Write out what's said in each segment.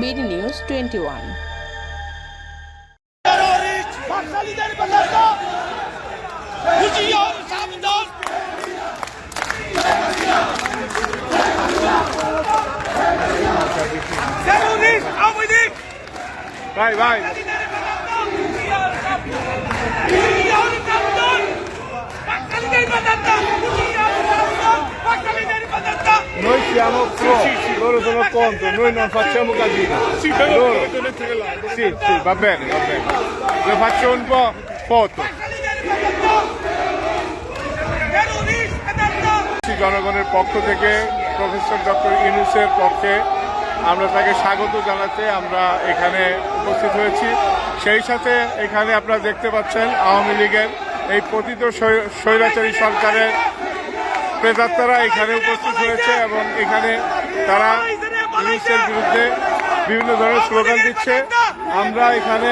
BD news twenty one. সাবধান Noi siamo pro, loro sono contro, noi non facciamo casino. Sì, però Loro-. Sì, sì, va bene, va bene. Le faccio un po' foto. জনগণের পক্ষ থেকে professor doctor ইউনুসের পক্ষে আমরা তাকে স্বাগত জানাতে আমরা এখানে উপস্থিত হয়েছি সেই সাথে এখানে আপনারা দেখতে পাচ্ছেন আওয়ামী লীগের এই পতিত স্বৈরাচারী সরকারের প্রেতাত্মারা এখানে উপস্থিত হয়েছে এবং এখানে তারা ইউনুসের বিরুদ্ধে বিভিন্ন ধরনের স্লোগান দিচ্ছে। আমরা এখানে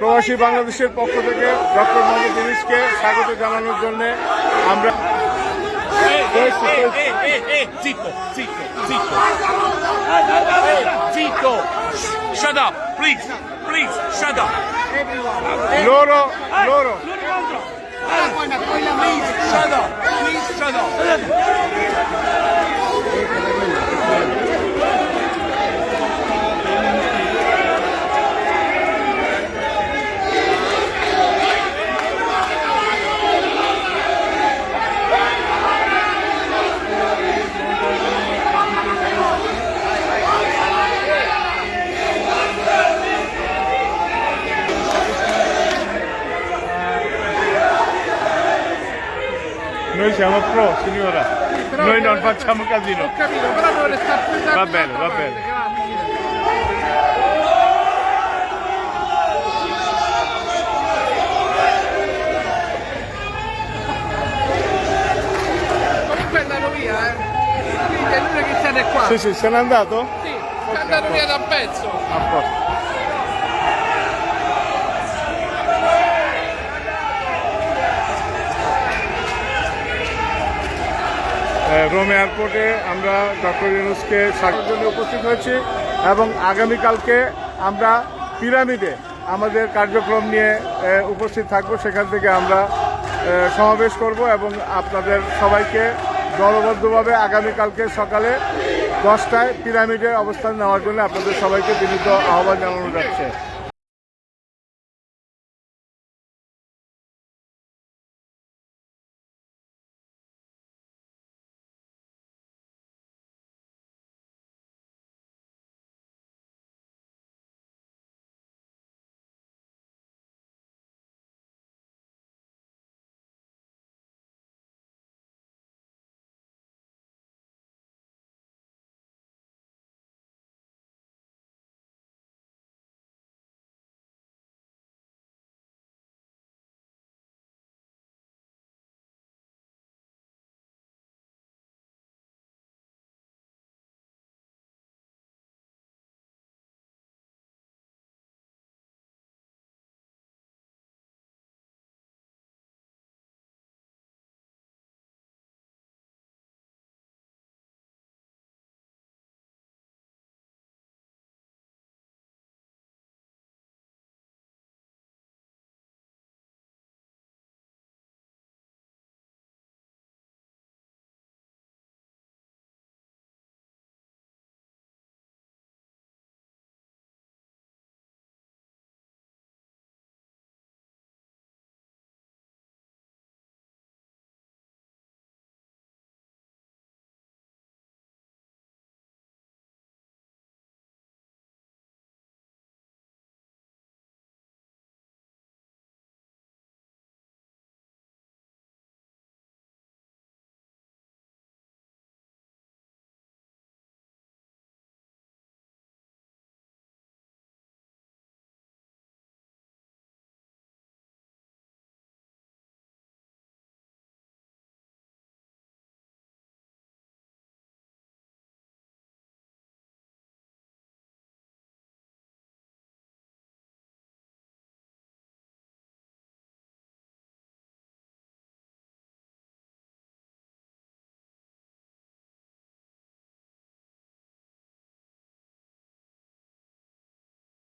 প্রবাসী বাংলাদেশের পক্ষ থেকে ডক্টর মোহাম্মদ ইউনুসকে স্বাগত জানানোর জন্য আমরা Eh, eh, eh, eh, noi siamo pro, signora. Però noi non facciamo casino. Ho capito, però dovreste aspettare. Va bene, va bene. Grazie. Eh. Sì, sì, se n'è andato? Sì, è andato via da un pezzo. Rome এয়ারপোর্টে আমরা doctor ইউনুসকে স্বাগতের জন্য উপস্থিত হয়েছি এবং আগামীকালকে আমরা পিরামিডে আমাদের কার্যক্রম নিয়ে উপস্থিত থাকব। সেখান থেকে আমরা সমাবেশ করব এবং আপনাদের সবাইকে দলবদ্ধভাবে আগামীকালকে সকালে দশটায় পিরামিডে অবস্থান নেওয়ার জন্য আপনাদের সবাইকে বিনীত আহ্বান জানানো যাচ্ছে।